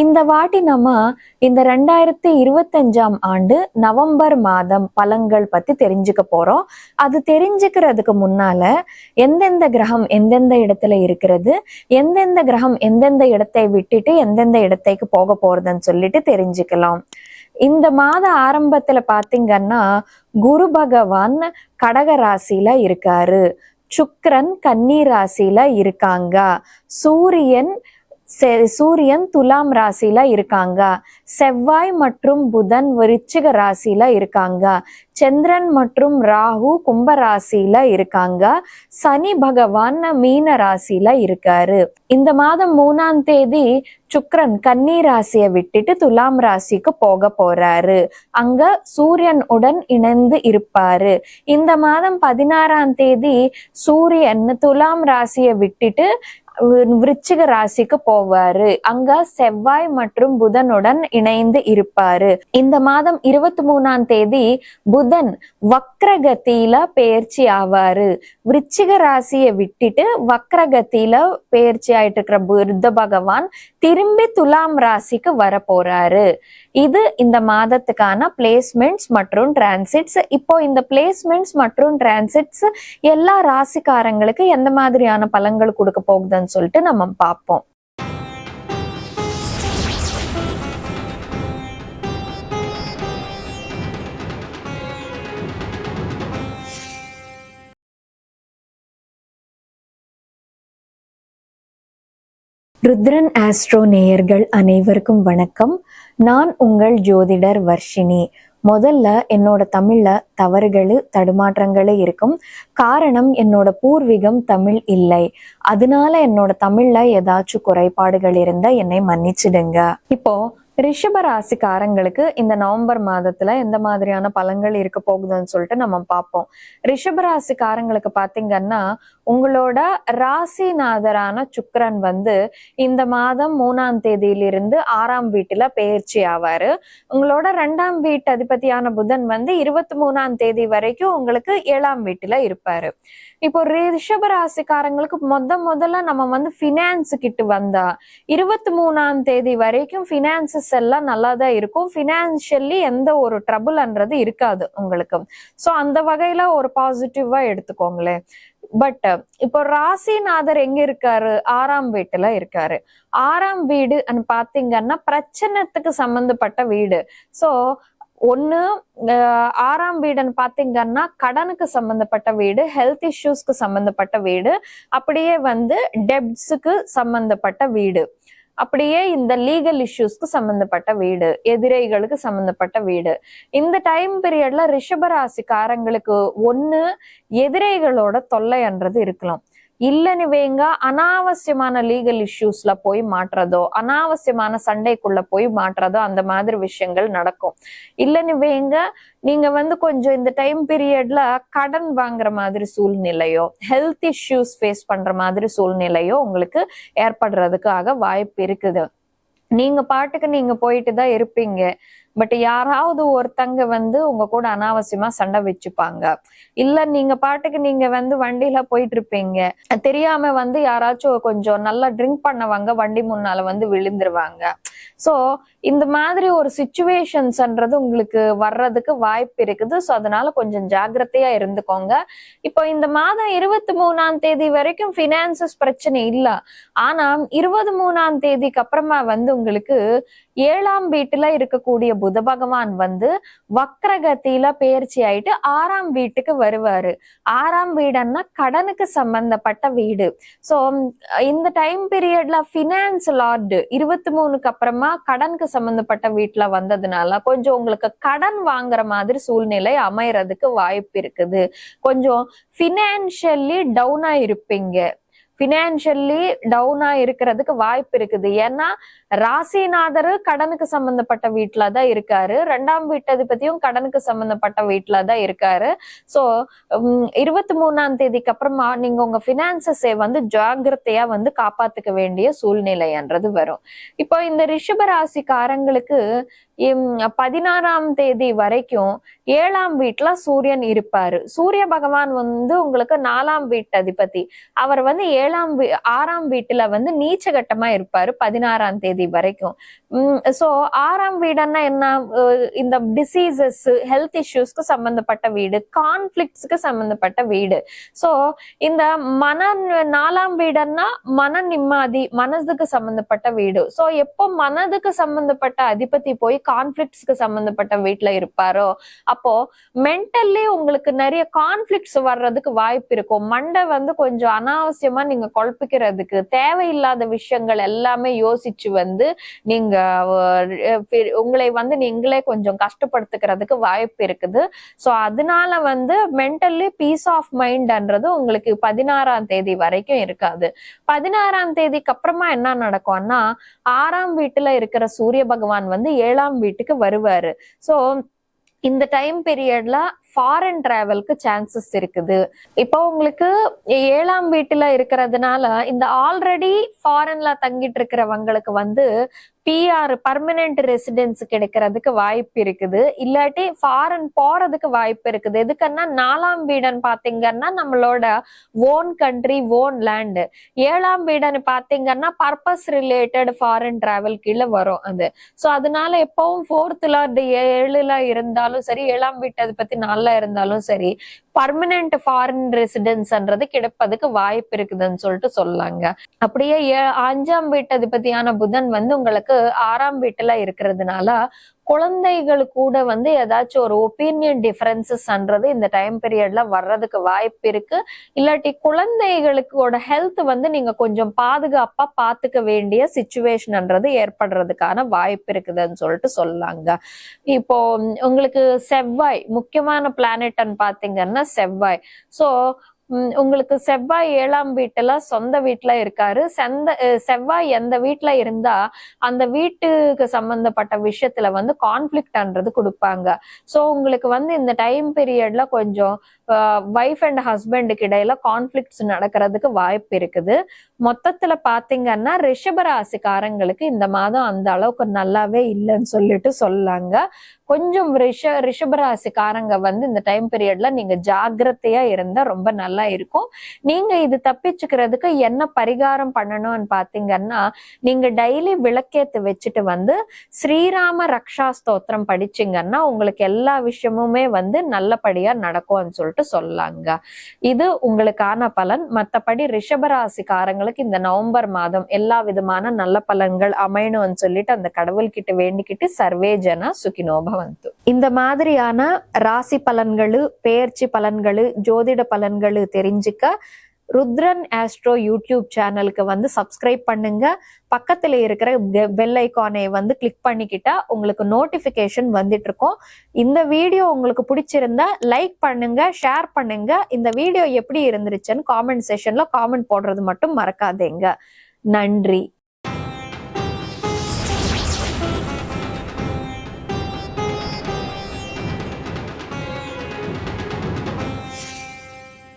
இந்த வாட்டி நம்ம இந்த ரெண்டாயிரத்தி இருபத்தஞ்சாம் ஆண்டு நவம்பர் மாதம் பலன்கள் பத்தி தெரிஞ்சுக்க போறோம். அது தெரிஞ்சுக்கிறதுக்கு முன்னால எந்தெந்த கிரகம் எந்தெந்த இடத்துல இருக்கிறது எந்தெந்த கிரகம் எந்தெந்த இடத்தை விட்டுட்டு எந்தெந்த இடத்தைக்கு போக போறதுன்னு சொல்லிட்டு தெரிஞ்சுக்கலாம். இந்த மாத ஆரம்பத்துல பாத்தீங்கன்னா குரு பகவான் கடக ராசியில இருக்காரு. சுக்ரன் கன்னி ராசியில இருக்காங்க. சூரியன் சூரியன் துலாம் ராசியில இருக்காங்க. செவ்வாய் மற்றும் புதன் விருச்சிக ராசியில இருக்காங்க. சந்திரன் மற்றும் ராகு கும்ப ராசியில இருக்காங்க. சனி பகவான் மீன ராசியில இருக்காரு. இந்த மாதம் மூணாம் தேதி சுக்ரன் கன்னி ராசியை விட்டுட்டு துலாம் ராசிக்கு போக போறாரு. அங்க சூரியன் உடன் இணைந்து இருப்பாரு. இந்த மாதம் பதினாறாம் தேதி சூரியன் துலாம் ராசியை விட்டுட்டு விருச்சிக ராசிக்கு போவாரு. அங்க செவ்வாய் மற்றும் புதனுடன் இணைந்து இருப்பாரு. இந்த மாதம் இருபத்தி மூணாம் தேதி புதன் வக்ரகத்தியில பயிற்சி ஆவாரு. விருச்சிக ராசியை விட்டுட்டு வக்ரகத்தியில பயிற்சி ஆயிட்டு இருக்கிற புத்த பகவான் திரும்பி துலாம் ராசிக்கு வர போறாரு இது இந்த மாதத்துக்கான பிளேஸ்மெண்ட்ஸ் மற்றும் டிரான்சிட்ஸ் இப்போ இந்த பிளேஸ்மெண்ட்ஸ் மற்றும் டிரான்சிட்ஸ் எல்லா ராசிக்காரங்களுக்கு எந்த மாதிரியான பலன்கள் கொடுக்க போகுதுன்னு சொல்லிட்டு நம்ம பார்ப்போம். ருத்ரன் ஆஸ்ட்ரோ நேயர்கள் அனைவருக்கும் வணக்கம். நான் உங்கள் ஜோதிடர் வர்ஷினி. முதல்ல என்னோட தமிழ்ல தவறுகள் தடுமாற்றங்களே இருக்கும். காரணம் என்னோட பூர்வீகம் தமிழ் இல்லை. அதனால என்னோட தமிழ்ல ஏதாச்சும் குறைபாடுகள் இருந்தா என்னை மன்னிச்சிடுங்க. இப்போ ரிஷப ராசிக்காரங்களுக்கு இந்த நவம்பர் மாதத்துல எந்த மாதிரியான பலன்கள் இருக்க போகுதுன்னு சொல்லிட்டு நம்ம பார்ப்போம். ரிஷப ராசிக்காரங்களுக்கு பாத்தீங்கன்னா உங்களோட ராசிநாதரான சுக்கரன் வந்து இந்த மாதம் மூணாம் தேதியிலிருந்து ஆறாம் வீட்டுல பெயர்ச்சி ஆவாரு. உங்களோட ரெண்டாம் வீட்டு அதிபதியான புதன் வந்து இருபத்தி மூணாம் தேதி வரைக்கும் உங்களுக்கு ஏழாம் வீட்டுல இருப்பாரு. இப்போ ரிஷப ராசிக்காரங்களுக்கு முத முதல்ல நம்ம வந்து ஃபினான்ஸ் கிட்ட வந்தா இருபத்தி மூணாம் தேதி வரைக்கும் ஃபினான்சஸ் எல்லாம் நல்லா தான் இருக்கும். ஃபினான்ஷியலி எந்த ஒரு ட்ரபுள்ன்றது இருக்காது உங்களுக்கு. ஸோ அந்த வகையில ஒரு பாசிட்டிவா எடுத்துக்கோங்களேன். பட் இப்போ ராசிநாதர் எங்க இருக்காரு? ஆறாம் வீட்டுல இருக்காரு. ஆறாம் வீடு பாத்தீங்கன்னா பிரச்சனத்துக்கு சம்பந்தப்பட்ட வீடு. சோ ஒன்னு ஆறாம் வீடுன்னு பாத்தீங்கன்னா கடனுக்கு சம்பந்தப்பட்ட வீடு ஹெல்த் இஷ்யூஸ்க்கு சம்பந்தப்பட்ட வீடு அப்படியே வந்து டெப்ட்ஸுக்கு சம்பந்தப்பட்ட வீடு. அப்படியே இந்த லீகல் இஷ்யூஸ்க்கு சம்பந்தப்பட்ட வீடு எதிரிகளுக்கு சம்பந்தப்பட்ட வீடு. இந்த டைம் பீரியட்ல ரிஷபராசிக்காரங்களுக்கு ஒன்னு ஒண்ணு எதிரிகளோட தொல்லைன்றது இருக்கலாம். இல்லைன்னு அனாவசியமான லீகல் இஷ்யூஸ்ல போய் மாட்டுறதோ அனாவசியமான சண்டைக்குள்ள போய் மாட்டுறதோ அந்த மாதிரி விஷயங்கள் நடக்கும். இல்லைன்னு நீங்க வந்து கொஞ்சம் இந்த டைம் பீரியட்ல கடன் வாங்குற மாதிரி சூழ்நிலையோ ஹெல்த் இஷ்யூஸ் ஃபேஸ் பண்ற மாதிரி சூழ்நிலையோ உங்களுக்கு ஏற்படுறதுக்காக வாய்ப்பு இருக்குது. நீங்க பாட்டுக்கு நீங்க போயிட்டு தான் இருப்பீங்க. பட் யாராவது ஒருத்தங்க வந்து உங்க கூட அனாவசியமா சண்டை வச்சுப்பாங்க. இல்ல நீங்க பாட்டுக்கு நீங்க வந்து வண்டியில போயிட்டு இருப்பீங்க தெரியாம வந்து யாராச்சும் கொஞ்சம் நல்லா ட்ரிங்க் பண்ணவங்க வண்டி முன்னால வந்து விழுந்துருவாங்க. சோ இந்த மாதிரி ஒரு சுச்சுவேஷன்ஸ்ன்றது உங்களுக்கு வர்றதுக்கு வாய்ப்பு இருக்குது. ஸோ அதனால கொஞ்சம் ஜாக்கிரதையா இருந்துக்கோங்க. இப்போ இந்த மாதம் இருபத்தி மூணாம் தேதி வரைக்கும் ஃபினான்சஸ் பிரச்சனை இல்ல. ஆனா இருபது மூணாம் தேதிக்கு அப்புறமா வந்து உங்களுக்கு ஏழாம் வீட்டுல இருக்கக்கூடிய புத பகவான் வந்து வக்ரகத்தியில பேர்ச்சி ஆயிட்டு ஆறாம் வீட்டுக்கு வருவாரு. ஆறாம் வீடுன்னா கடனுக்கு சம்பந்தப்பட்ட வீடு. சோ இந்த டைம் பீரியட்ல ஃபினான்ஸ் லார்டு இருபத்தி மூணுக்கு அப்புறமா கடனுக்கு சம்பந்தப்பட்ட வீட்டுல வந்ததுனால கொஞ்சம் உங்களுக்கு கடன் வாங்குற மாதிரி சூழ்நிலை அமையறதுக்கு வாய்ப்பு இருக்குது. கொஞ்சம் ஃபினான்ஷியலி டவுனா இருப்பீங்க. பினான்சியல்லி டவுனா இருக்கிறதுக்கு வாய்ப்பு இருக்குது. ஏன்னா ராசிநாதர் கடனுக்கு சம்பந்தப்பட்ட வீட்டுல தான் இருக்காரு. ரெண்டாம் வீட்டதிபதியும் கடனுக்கு சம்பந்தப்பட்ட வீட்டுல தான் இருக்காரு. சோ இருபத்தி மூணாம் தேதிக்கு அப்புறமா நீங்க உங்க பினான்சஸை வந்து ஜாகிரதையா வந்து காப்பாத்துக்க வேண்டிய சூழ்நிலைன்றது வரும். இப்போ இந்த ரிஷப ராசிக்காரங்களுக்கு பதினாறாம் தேதி வரைக்கும் ஏழாம் வீட்டுல சூரியன் இருப்பாரு. சூரிய பகவான் வந்து உங்களுக்கு நாலாம் வீட்டு அதிபதி. அவர் வந்து ஏழாம் வீ ஆறாம் வீட்டுல வந்து நீச்சகட்டமா இருப்பாரு பதினாறாம் தேதி வரைக்கும். சோ ஆறாம் வீடுன்னா என்ன? இந்த டிசீசஸ் ஹெல்த் இஷ்யூஸ்க்கு சம்பந்தப்பட்ட வீடு கான்ஃபிளிக்ஸ்க்கு சம்பந்தப்பட்ட வீடு. சோ இந்த மன நாலாம் வீடுன்னா மன நிம்மதி மனதுக்கு சம்பந்தப்பட்ட வீடு. சோ எப்போ மனதுக்கு சம்பந்தப்பட்ட அதிபதி போய் கான்ஃபிளிக்ஸ்க்கு சம்பந்தப்பட்ட வீட்டுல இருப்பாரோ அப்போ மென்டல்லி உங்களுக்கு நிறைய கான்ஃபிளிக்ஸ் வர்றதுக்கு வாய்ப்பு இருக்கும். மண்டை வந்து கொஞ்சம் அனாவசியமா நீங்க குழப்பிக்கிறதுக்கு தேவையில்லாத விஷயங்கள் எல்லாமே யோசிச்சு வந்து நீங்க உங்களை வந்து நீங்களே கொஞ்சம் கஷ்டப்படுத்துக்கிறதுக்கு வாய்ப்பு இருக்குது. சோ அதனால வந்து மென்டல்லி பீஸ் ஆஃப் மைண்ட்ன்றது உங்களுக்கு பதினாறாம் தேதி வரைக்கும் இருக்காது. பதினாறாம் தேதிக்கு அப்புறமா என்ன நடக்கும்னா ஆறாம் வீட்டுல இருக்கிற சூரிய பகவான் வந்து ஏழாம் வீட்டுக்கு வருவாரு. சோ இந்த டைம் பீரியட்ல ஃபாரின் டிராவல்க்கு சான்சஸ் இருக்குது. இப்போ உங்களுக்கு ஏழாம் வீட்டுல இருக்கிறதுனால இந்த ஆல்ரெடி ஃபாரின்ல தங்கிட்டு இருக்கிறவங்களுக்கு வந்து பிஆர் பர்மனெண்ட் ரெசிடென்ஸ் கிடைக்கிறதுக்கு வாய்ப்பு இருக்குது. இல்லாட்டி ஃபாரின் போறதுக்கு வாய்ப்பு இருக்குது. எதுக்குன்னா நாலாம் வீடன் பாத்தீங்கன்னா நம்மளோட ஓன் கண்ட்ரி ஓன் லேண்டு ஏழாம் வீடன் பாத்தீங்கன்னா பர்பஸ் ரிலேட்டட் ஃபாரின் டிராவல் கீழே வரும் அது. சோ அதனால எப்பவும் ஃபோர்த்ல ஏழுல இருந்தாலும் சரி ஏழாம் வீட்டு பத்தி பத்தி நாள்ல இருந்தாலும் சரி பர்மனன்ட் ஃபாரின் ரெசிடென்ஸ்ன்றது கிடைப்பதுக்கு வாய்ப்பு இருக்குதுன்னு சொல்லிட்டு சொல்லாங்க. அப்படியே அஞ்சாம் வீட்டு அதிபதியான புதன் வந்து உங்களுக்கு ஆறாம் வீட்டுல இருக்கிறதுனால குழந்தைகள் கூட வந்து ஏதாச்சும் ஒரு ஒப்பீனியன் டிஃபரன்சஸ்ன்றது இந்த டைம் பீரியட்ல வர்றதுக்கு வாய்ப்பு இருக்கு. இல்லாட்டி குழந்தைகளுக்கோட ஹெல்த் வந்து நீங்க கொஞ்சம் பாதுகாப்பா பாத்துக்க வேண்டிய சுச்சுவேஷன்ன்றது ஏற்படுறதுக்கான வாய்ப்பு இருக்குதுன்னு சொல்லிட்டு சொல்லாங்க. இப்போ உங்களுக்கு செவ்வாய் முக்கியமான பிளானட்னு பாத்தீங்கன்னா செவ்வாய். சோ உங்களுக்கு செவ்வாய் ஏழாம் வீட்டுல சொந்த வீட்டுல இருக்காரு. செந்த செவ்வாய் எந்த வீட்டுல இருந்தா அந்த வீட்டுக்கு சம்பந்தப்பட்ட விஷயத்துல வந்து கான்ஃபிளிக்ட்ன்றது கொடுப்பாங்க. சோ உங்களுக்கு வந்து இந்த டைம் பீரியட்ல கொஞ்சம் ஒய்ஃப் அண்ட் ஹஸ்பண்டுக்கு இடையில கான்ஃபிளிக்ட்ஸ் நடக்கிறதுக்கு வாய்ப்பு இருக்குது. மொத்தத்துல பாத்தீங்கன்னா ரிஷபராசிக்காரங்களுக்கு இந்த மாதம் அந்த அளவுக்கு நல்லாவே இல்லைன்னு சொல்லிட்டு சொல்லாங்க. கொஞ்சம் ரிஷ ரிஷபராசிக்காரங்க வந்து இந்த டைம் பீரியட்ல நீங்க ஜாகிரதையா இருந்தா ரொம்ப நல்லா இருக்கும். நீங்க இது தப்பிச்சுக்கிறதுக்கு என்ன பரிகாரம் பண்ணணும்னு பாத்தீங்கன்னா நீங்க டெய்லி விளக்கேத்து வச்சுட்டு வந்து ஸ்ரீராம ரக்ஷா ஸ்தோத்திரம் படிச்சீங்கன்னா உங்களுக்கு எல்லா விஷயமுமே வந்து நல்லபடியா நடக்கும்னு சொல்லிட்டு சொல்லாங்க. இது உங்களுக்கான பலன். மத்தபடி ரிஷபராசிக்காரங்களுக்கு இந்த நவம்பர் மாதம் எல்லா விதமான நல்ல பலன்கள் அமையணும்னு சொல்லிட்டு அந்த கடவுள்கிட்ட வேண்டிக்கிட்டு சர்வே ஜன சுகினோப வந்து இந்த மாதிரியான ராசி பலன்களு பெயர்ச்சி பலன்களு ஜோதிட பலன்களு தெரிஞ்சுக்க ருத்ரன் ஆஸ்ட்ரோ யூடியூப் சேனலுக்கு வந்து சப்ஸ்கிரைப் பண்ணுங்க பக்கத்துல இருக்கிற பெல் ஐக்கானை வந்து கிளிக் பண்ணிக்கிட்டா உங்களுக்கு நோட்டிபிகேஷன் வந்துட்டு இருக்கும் இந்த வீடியோ உங்களுக்கு பிடிச்சிருந்தா லைக் பண்ணுங்க ஷேர் பண்ணுங்க இந்த வீடியோ எப்படி இருந்துருச்சுன்னு காமெண்ட் செஷன்ல காமெண்ட் போடுறது மட்டும் மறக்காதேங்க நன்றி